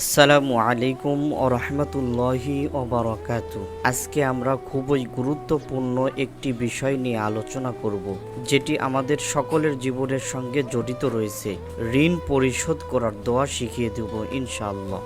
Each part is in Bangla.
আসসালামু আলাইকুম ও রহমতুল্লাহি ওবরাকাত আজকে আমরা খুবই গুরুত্বপূর্ণ একটি বিষয় নিয়ে আলোচনা করব, যেটি আমাদের সকলের জীবনের সঙ্গে জড়িত রয়েছে। ঋণ পরিশোধ করার দোয়া শিখিয়ে দেব ইনশাআল্লাহ।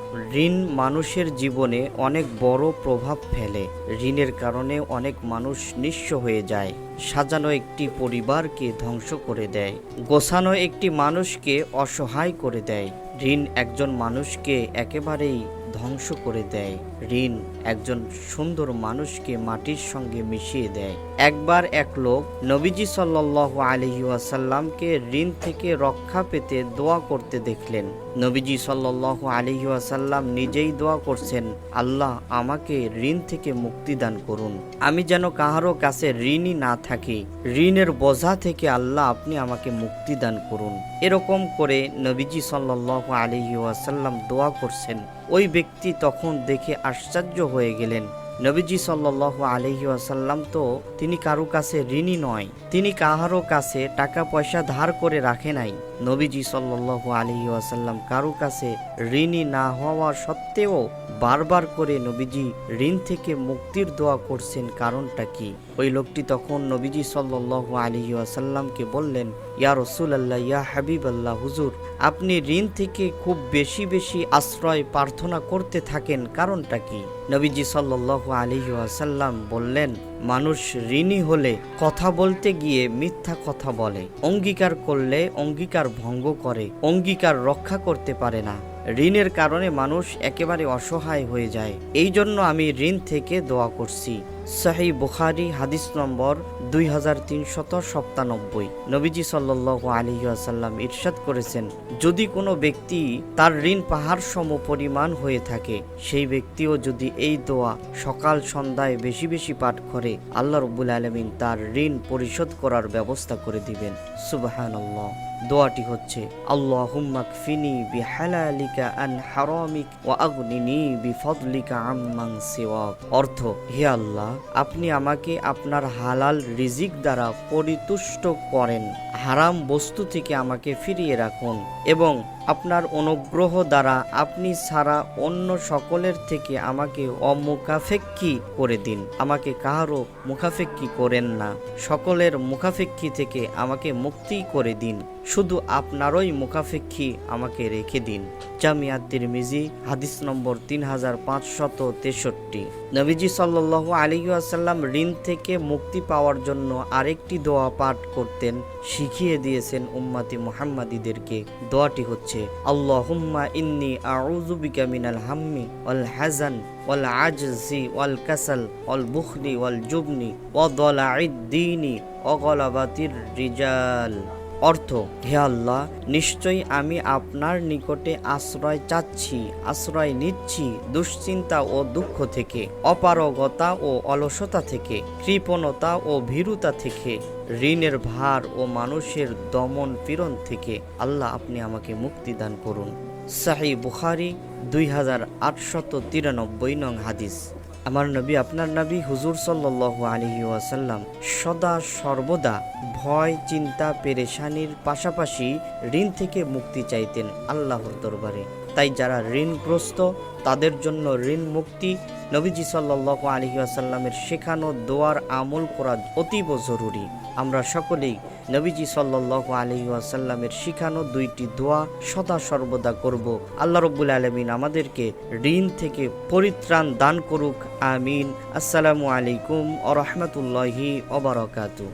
ঋণ মানুষের জীবনে অনেক বড় প্রভাব ফেলে। ঋণের কারণে অনেক মানুষ নিঃস্ব হয়ে যায়। সাজানো একটি পরিবারকে ধ্বংস করে দেয়। গোছানো একটি মানুষকে অসহায় করে দেয়। ঋণ একজন মানুষকে একেবারেই ধ্বংস করে দেয়। ঋণ একজন সুন্দর মানুষকে মাটির সঙ্গে মিশিয়ে দেয়। একবার এক লোক নবীজি সাল্লাহ আলহিউসাল্লামকে ঋণ থেকে রক্ষা পেতে দোয়া করতে দেখলেন। নবীজি সাল্লাহ আলহি ওয়াসাল্লাম নিজেই দোয়া করছেন, আল্লাহ আমাকে ঋণ থেকে মুক্তি দান করুন। আমি যেন কাহারও কাছে ঋণই না থাকি। ঋণের বোঝা থেকে আল্লাহ আপনি আমাকে মুক্তি দান করুন। এরকম করে নবীজি সাল্লাহ আলহি ওয়াসাল্লাম দোয়া করছেন। ওই ব্যক্তি তখন দেখে আশ্চর্য হয়ে গেলেন। নবীজি সাল্লাহ আলহি আসাল্লাম তো তিনি কারও কাছে ঋণী নয়, তিনি কাহারও কাছে টাকা পয়সা ধার করে রাখে নাই। নবীজি সাল্লাহ আলহি আসাল্লাম কারও কাছে ঋণী না হওয়া সত্ত্বেও বারবার করে নবীজি ঋণ থেকে মুক্তির দোয়া করছেন, কারণটা কি? ওই লোকটি তখন নবীজি সাল্লাহ আলহি আসাল্লামকে বললেন ইয়া রসুল আল্লাহ ইয়া হাবিব আল্লাহ হুজুর, আপনি ঋণ থেকে খুব বেশি বেশি আশ্রয় প্রার্থনা করতে থাকেন, কারণটা কি? নবীজি সাল্লাহ আলহি আসাল্লাম বললেন, মানুষ ঋণী হলে কথা বলতে গিয়ে মিথ্যা কথা বলে, অঙ্গীকার করলে অঙ্গীকার ভঙ্গ করে, অঙ্গীকার রক্ষা করতে পারে না। ঋণের কারণে মানুষ একেবারে অসহায় হয়ে যায়। এই জন্য আমি ঋণ থেকে দোয়া করছি। সাহি বুখারি, হাদিস নম্বর দুই হাজার তিনশত সপ্তানব্বই। নবীজি সাল্লাহ আলহি আসাল্লাম ইরশাদ করেছেন, যদি কোনো ব্যক্তি তার ঋণ পাহাড় সম পরিমাণ হয়ে থাকে, সেই ব্যক্তিও যদি এই দোয়া সকাল সন্ধ্যায় বেশি বেশি পাঠ করে, আল্লাহ রব্বুল আলমিন তার ঋণ পরিশোধ করার ব্যবস্থা করে দিবেন। সুবাহান দোয়াটি হচ্ছে আল্লাহ হুম্মাক ফিনি বি হালালিকা আন হারামিক ওয়া আগনিনি বি ফদলিকা আম্মাং সিওয়াক। অর্থ, হে আল্লাহ, আপনি আমাকে আপনার হালাল রিজিক দ্বারা পরিতুষ্ট করেন। হারাম বস্তু থেকে আমাকে ফিরিয়ে রাখুন এবং আপনার অনুগ্রহ দ্বারা আপনি ছাড়া অন্য সকলের থেকে আমাকে অমুখাফেক্ষি করে দিন। আমাকে কাহারও মুখাফেক্ষি করেন না। সকলের মুখাফেক্ষি থেকে আমাকে মুক্তি করে দিন। শুধু আপনারই মুখাফেক্ষি আমাকে রেখে দিন। জামিয়াদ্দির মিজি হাদিস নম্বর তিন হাজার পাঁচশত তেষট্টি। নবীজি সাল্লাহ আলী আসাল্লাম ঋণ থেকে মুক্তি পাওয়ার জন্য আরেকটি দোয়া পাঠ করতেন, শিখিয়ে দিয়েছেন উম্মাতি মুহাম্মাদিদেরকে। দোয়াটি হচ্ছে, আল্লাহুম্মা ইন্নি আউযুবিকা মিনাল হাম্মি ওয়াল হাজান ওয়াল আজজি ওয়াল কাসাল ওয়াল বুখলি ওয়াল জুবনি ওয়া দালাইদ দীনি ওয়া রিজাল। অর্থ, হে আল্লাহ, নিশ্চয়ই আমি আপনার নিকটে আশ্রয় চাচ্ছি, আশ্রয় নিচ্ছি দুশ্চিন্তা ও দুঃখ থেকে, অপারগতা ও অলসতা থেকে, কৃপণতা ও ভীরুতা থেকে, ঋণের ভার ও মানুষের দমন পীড়ন থেকে আল্লাহ আপনি আমাকে মুক্তি দান করুন। সাহি বুখারি দুই হাজার আটশত তিরানব্বই নং হাদিস। আমার নবী, আপনার নবী হুজুর সাল্লাহ আলহি ওয়াসাল্লাম সদা সর্বদা ভয়, চিন্তা, পেরেশানির পাশাপাশি ঋণ থেকে মুক্তি চাইতেন আল্লাহর দরবারে। তাই যারা ঋণগ্রস্ত, তাদের জন্য ঋণ মুক্তি নবীজি সাল্লাহ আলহি আসাল্লামের শেখানো দোয়ার আমল করা অতীব জরুরি। আমরা সকলেই নবীজি সাল্লাহ আলহি আসাল্লামের শিখানো দুইটি দোয়া সদা সর্বদা করব। আল্লাহ রব্বুল আলমিন আমাদেরকে ঋণ থেকে পরিত্রাণ দান করুক। আমিন। আসসালামু আলাইকুম আ রহমতুল্লাহি অবরাকাতু